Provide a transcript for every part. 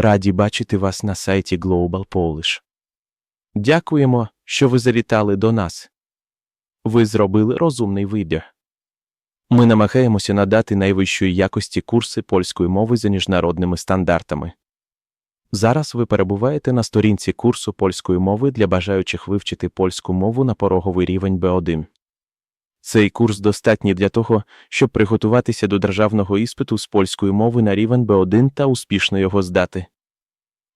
Раді бачити вас на сайті Global Polish. Дякуємо, що ви завітали до нас. Ви зробили розумний вибір. Ми намагаємося надати найвищої якості курси польської мови за міжнародними стандартами. Зараз ви перебуваєте на сторінці курсу польської мови для бажаючих вивчити польську мову на пороговий рівень Б1. Цей курс достатній для того, щоб приготуватися до державного іспиту з польської мови на рівень Б1 та успішно його здати.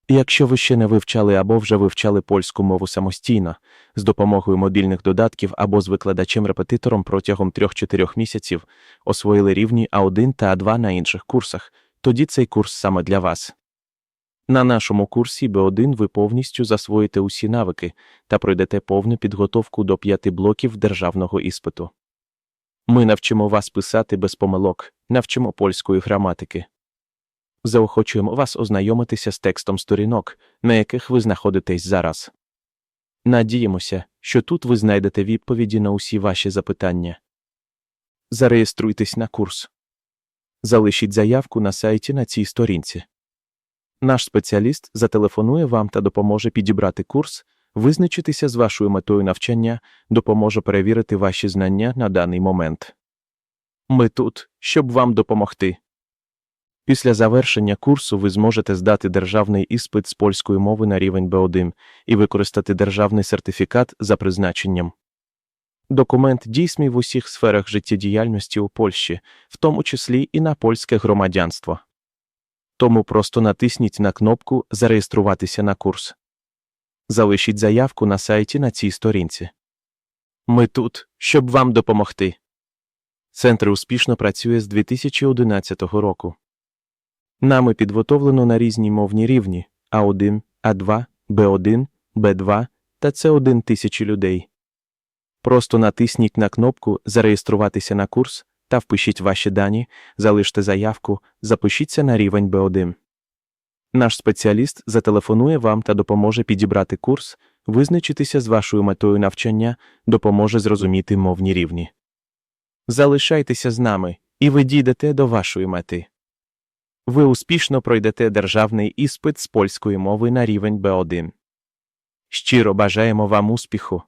Якщо ви ще не вивчали або вже вивчали польську мову самостійно, з допомогою мобільних додатків або з викладачем-репетитором протягом 3-4 місяців, освоїли рівні А1 та А2 на інших курсах, тоді цей курс саме для вас. На нашому курсі Б1 ви повністю засвоїте усі навики та пройдете повну підготовку до п'яти блоків державного іспиту. Ми навчимо вас писати без помилок, навчимо польської граматики. Заохочуємо вас ознайомитися з текстом сторінок, на яких ви знаходитесь зараз. Надіємося, що тут ви знайдете відповіді на усі ваші запитання. Зареєструйтесь на курс. Залишіть заявку на сайті на цій сторінці. Наш спеціаліст зателефонує вам та допоможе підібрати курс, визначитися з вашою метою навчання, допоможе перевірити ваші знання на даний момент. Ми тут, щоб вам допомогти. Після завершення курсу ви зможете здати державний іспит з польської мови на рівень Б1 і використати державний сертифікат за призначенням. Документ дійсний в усіх сферах життєдіяльності у Польщі, в тому числі і на польське громадянство. Тому просто натисніть на кнопку Зареєструватися на курс. Залишіть заявку на сайті на цій сторінці. Ми тут, щоб вам допомогти. Центр успішно працює з 2011 року. Нами підготовлено на різні мовні рівні А1, А2, Б1, Б2 та С1 тисячі людей. Просто натисніть на кнопку Зареєструватися на курс та впишіть ваші дані, залиште заявку, запишіться на рівень Б1. Наш спеціаліст зателефонує вам та допоможе підібрати курс, визначитися з вашою метою навчання, допоможе зрозуміти мовні рівні. Залишайтеся з нами, і ви дійдете до вашої мети. Ви успішно пройдете державний іспит з польської мови на рівень Б1. Щиро бажаємо вам успіху.